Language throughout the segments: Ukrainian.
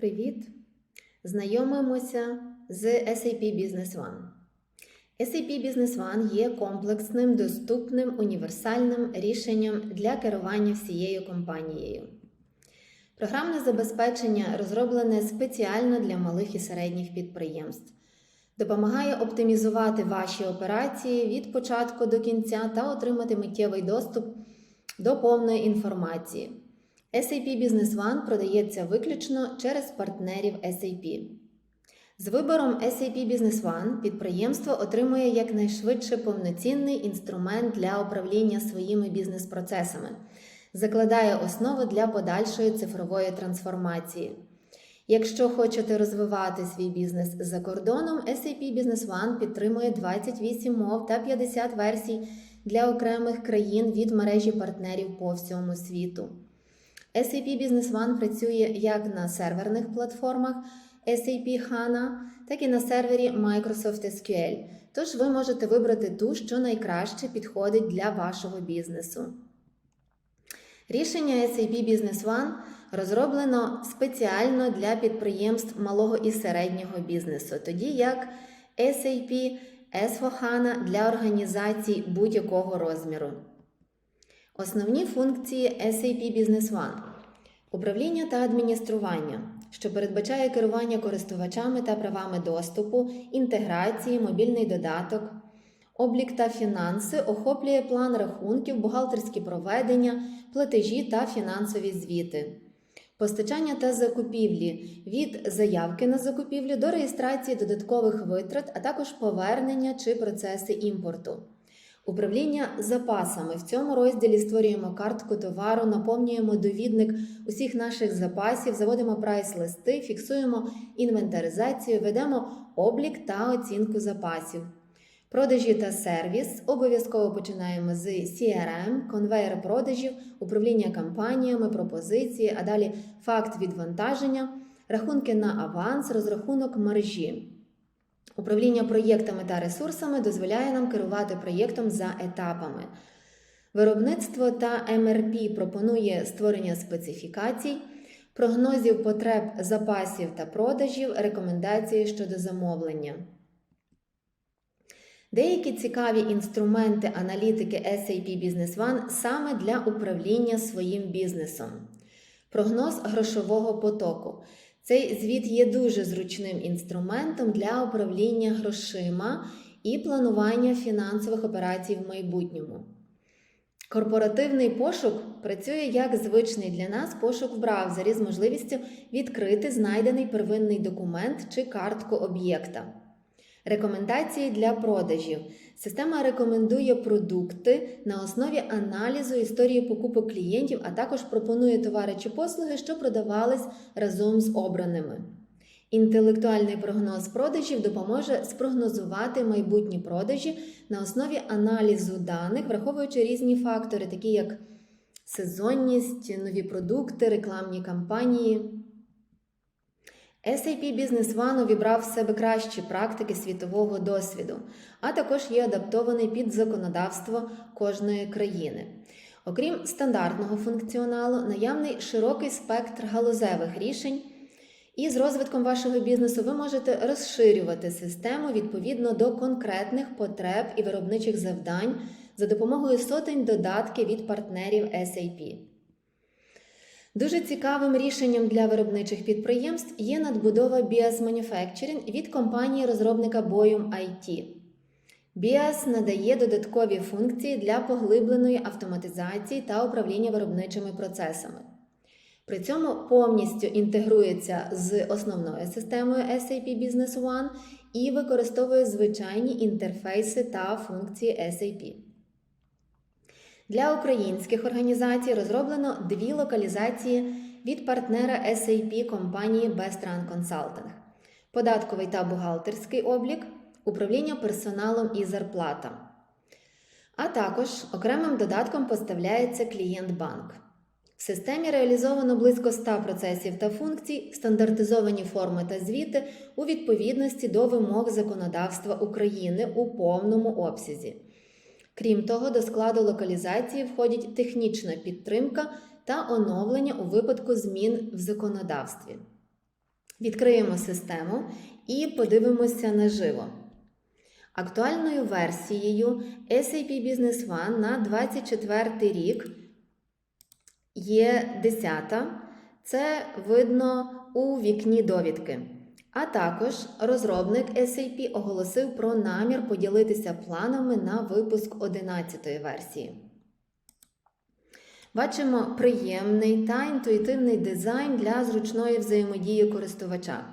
Привіт! Знайомимося з SAP Business One. SAP Business One є комплексним, доступним, універсальним рішенням для керування всією компанією. Програмне забезпечення розроблене спеціально для малих і середніх підприємств. Допомагає оптимізувати ваші операції від початку до кінця та отримати миттєвий доступ до повної інформації. SAP Business One продається виключно через партнерів SAP. З вибором SAP Business One підприємство отримує якнайшвидше повноцінний інструмент для управління своїми бізнес-процесами, закладає основу для подальшої цифрової трансформації. Якщо хочете розвивати свій бізнес за кордоном, SAP Business One підтримує 28 мов та 50 версій для окремих країн від мережі партнерів по всьому світу. SAP Business One працює як на серверних платформах SAP HANA, так і на сервері Microsoft SQL. Тож ви можете вибрати ту, що найкраще підходить для вашого бізнесу. Рішення SAP Business One розроблено спеціально для підприємств малого і середнього бізнесу, тоді як SAP S4HANA для організацій будь-якого розміру. Основні функції SAP Business One управління та адміністрування, що передбачає керування користувачами та правами доступу, інтеграції, мобільний додаток, облік та фінанси, охоплює план рахунків, бухгалтерські проведення, платежі та фінансові звіти. Постачання та закупівлі від заявки на закупівлю до реєстрації додаткових витрат, а також повернення чи процеси імпорту. Управління запасами в цьому розділі створюємо картку товару, наповнюємо довідник усіх наших запасів, заводимо прайс-листи, фіксуємо інвентаризацію, ведемо облік та оцінку запасів. Продажі та сервіс обов'язково починаємо з CRM, конвейер продажів, управління кампаніями, пропозиції, а далі факт відвантаження, рахунки на аванс, розрахунок мережі. Управління проєктами та ресурсами дозволяє нам керувати проєктом за етапами. Виробництво та МРП пропонує створення специфікацій, прогнозів потреб запасів та продажів, рекомендації щодо замовлення. Деякі цікаві інструменти аналітики SAP Business One саме для управління своїм бізнесом. Прогноз грошового потоку. Цей звіт є дуже зручним інструментом для управління грошима і планування фінансових операцій в майбутньому. Корпоративний пошук працює як звичний для нас пошук в браузері з можливістю відкрити знайдений первинний документ чи картку об'єкта. Рекомендації для продажів. Система рекомендує продукти на основі аналізу історії покупок клієнтів, а також пропонує товари чи послуги, що продавались разом з обраними. Інтелектуальний прогноз продажів допоможе спрогнозувати майбутні продажі на основі аналізу даних, враховуючи різні фактори, такі як сезонність, нові продукти, рекламні кампанії. SAP Business One увібрав в себе кращі практики світового досвіду, а також є адаптований під законодавство кожної країни. Окрім стандартного функціоналу, наявний широкий спектр галузевих рішень, і з розвитком вашого бізнесу ви можете розширювати систему відповідно до конкретних потреб і виробничих завдань за допомогою сотень додатків від партнерів SAP. Дуже цікавим рішенням для виробничих підприємств є надбудова BIAS Manufacturing від компанії розробника Boyum IT. BIAS надає додаткові функції для поглибленої автоматизації та управління виробничими процесами. При цьому повністю інтегрується з основною системою SAP Business One і використовує звичайні інтерфейси та функції SAP. Для українських організацій розроблено дві локалізації від партнера SAP компанії Bestran Consulting. податковий та бухгалтерський облік, управління персоналом і зарплата. А також окремим додатком поставляється клієнт-банк. В системі реалізовано близько 100 процесів та функцій, стандартизовані форми та звіти у відповідності до вимог законодавства України у повному обсязі. Крім того, до складу локалізації входять технічна підтримка та оновлення у випадку змін в законодавстві. Відкриємо систему і подивимося наживо. Актуальною версією SAP Business One на 24 рік є 10. Це видно у вікні довідки. А також розробник SAP оголосив про намір поділитися планами на випуск 11-ї версії. Бачимо приємний та інтуїтивний дизайн для зручної взаємодії користувача.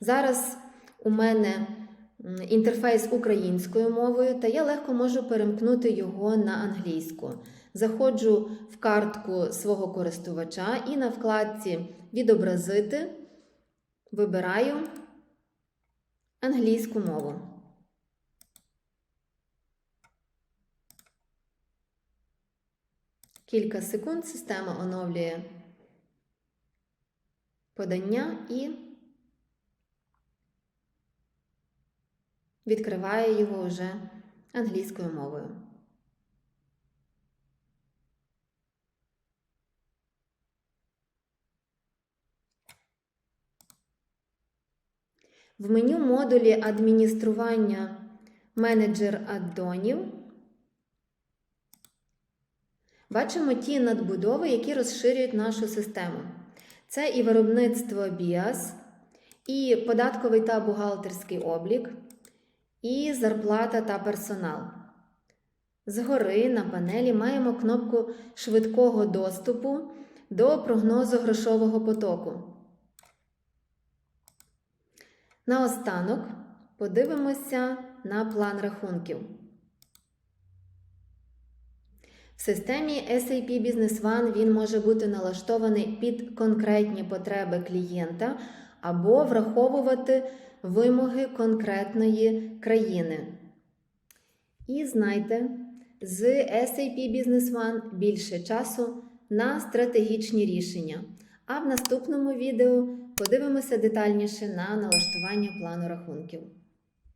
Зараз у мене інтерфейс українською мовою, та я легко можу перемкнути його на англійську. Заходжу в картку свого користувача і на вкладці Відобразити вибираю англійську мову. Кілька секунд система оновлює подання і відкриває його вже англійською мовою. В меню модулі адміністрування менеджер аддонів бачимо ті надбудови, які розширюють нашу систему. Це і виробництво BIAS, і податковий та бухгалтерський облік, і зарплата та персонал. Згори на панелі маємо кнопку швидкого доступу до прогнозу грошового потоку. Наостанок подивимося на план рахунків. В системі SAP Business One він може бути налаштований під конкретні потреби клієнта або враховувати вимоги конкретної країни. І знайте, з SAP Business One більше часу на стратегічні рішення. А в наступному відео подивимося детальніше на налаштування плану рахунків.